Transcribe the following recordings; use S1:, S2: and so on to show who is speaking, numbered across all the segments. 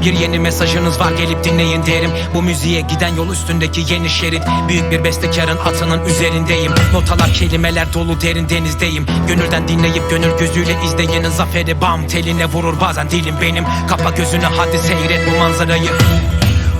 S1: Bir yeni mesajınız var gelip dinleyin derim. Bu müziğe giden yol üstündeki yeni şerit. Büyük bir bestekarın atının üzerindeyim. Notalar kelimeler dolu derin denizdeyim. Gönülden dinleyip gönül gözüyle izleyenin zaferi Bam teline vurur bazen dilim benim. Kapa gözünü hadi seyret bu manzarayı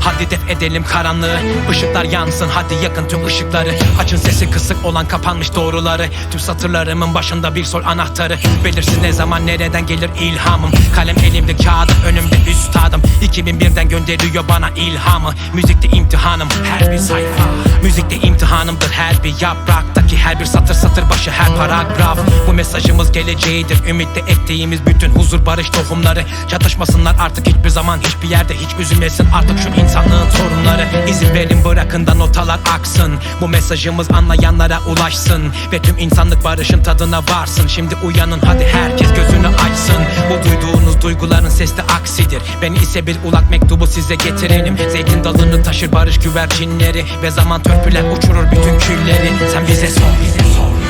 S1: Hadi def edelim karanlığı. Işıklar yansın hadi yakın tüm ışıkları. Açın sesi kısık olan kapanmış doğruları. Tüm satırlarımın başında bir sol anahtarı. Belirsiz ne zaman nereden gelir ilhamım? Kalem elimde kağıdım önümde üstadım. 2001'den gönderiyor bana ilhamı. Müzikte imtihanım her bir sayfa. Müzikte imtihanımdır her bir yapraktaki Her bir satır satır başı her paragraf. Bu mesajımız geleceğidir. Ümitte ektiğimiz bütün huzur barış tohumları. Çatışmasınlar artık hiçbir zaman hiçbir yerde Hiç üzülmesin. Artık şu insanlığın sorunları. İzin verin bırakın da notalar aksın. Bu mesajımız anlayanlara ulaşsın. Ve tüm insanlık barışın tadına varsın. Şimdi uyanın hadi herkes gözünü açsın. Bu duyduğunuz duyguların sesli aksidir. Beni ise bir ulak mektubu size getirelim. Zeytin dalını taşır barış güvercinleri Ve zaman törpüler uçurur bütün külleri. Sen bize sor bize sor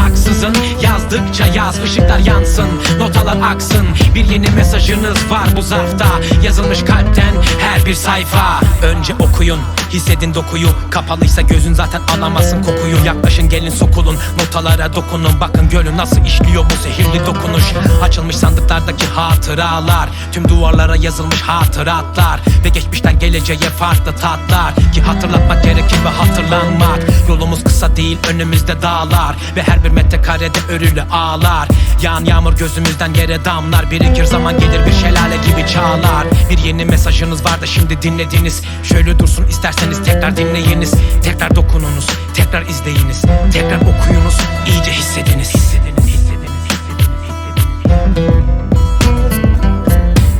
S1: Durmaksızın yazdıkça yaz ışıklar yansın Notalar aksın. Bir yeni mesajınız var bu zarfta. Yazılmış kalpten her bir sayfa. Önce okuyun hissedin dokuyu. Kapalıysa gözün zaten alamazsın kokuyu. Yaklaşın gelin sokulun notalara dokunun. Bakın görün nasıl işliyor bu zehirli dokunuş. Açılmış sandıklardaki hatıralar Tüm duvarlara yazılmış hatıratlar. Ve geçmişten geleceğe farklı tatlar. Ki hatırlatmak gerekir ve hatırlanmak. Yolumuz kısa değil önümüzde dağlar. Ve her bir metrekarede örülü ağlar. Yağan yağmur gözümüzden yere damlar. Birikir zaman gelir bir şelale gibi çağlar. Bir yeni mesajınız var da şimdi dinlediniz. Şöyle dursun isterseniz tekrar dinleyiniz. Tekrar dokununuz, tekrar izleyiniz. Tekrar okuyunuz, iyice hissediniz Hissediniz, hissediniz, hissediniz,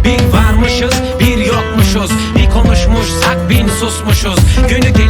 S1: bir varmışız bir yokmuşuz. Bir konuşmuşsak bin susmuşuz. Günü gelir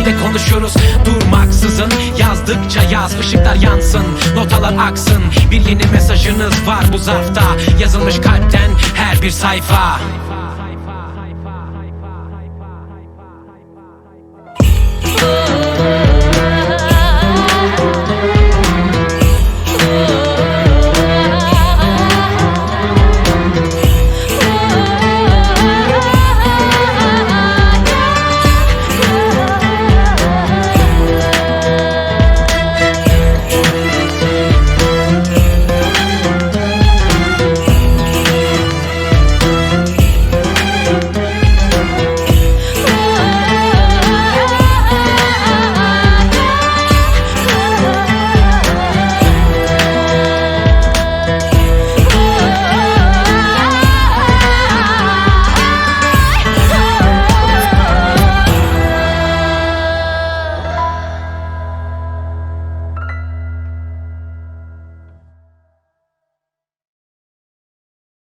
S1: yine konuşuruz. Durmaksızın yazdıkça yaz ışıklar yansın Notalar aksın. Bir yeni mesajınız var bu zarfta. Yazılmış kalpten her bir sayfa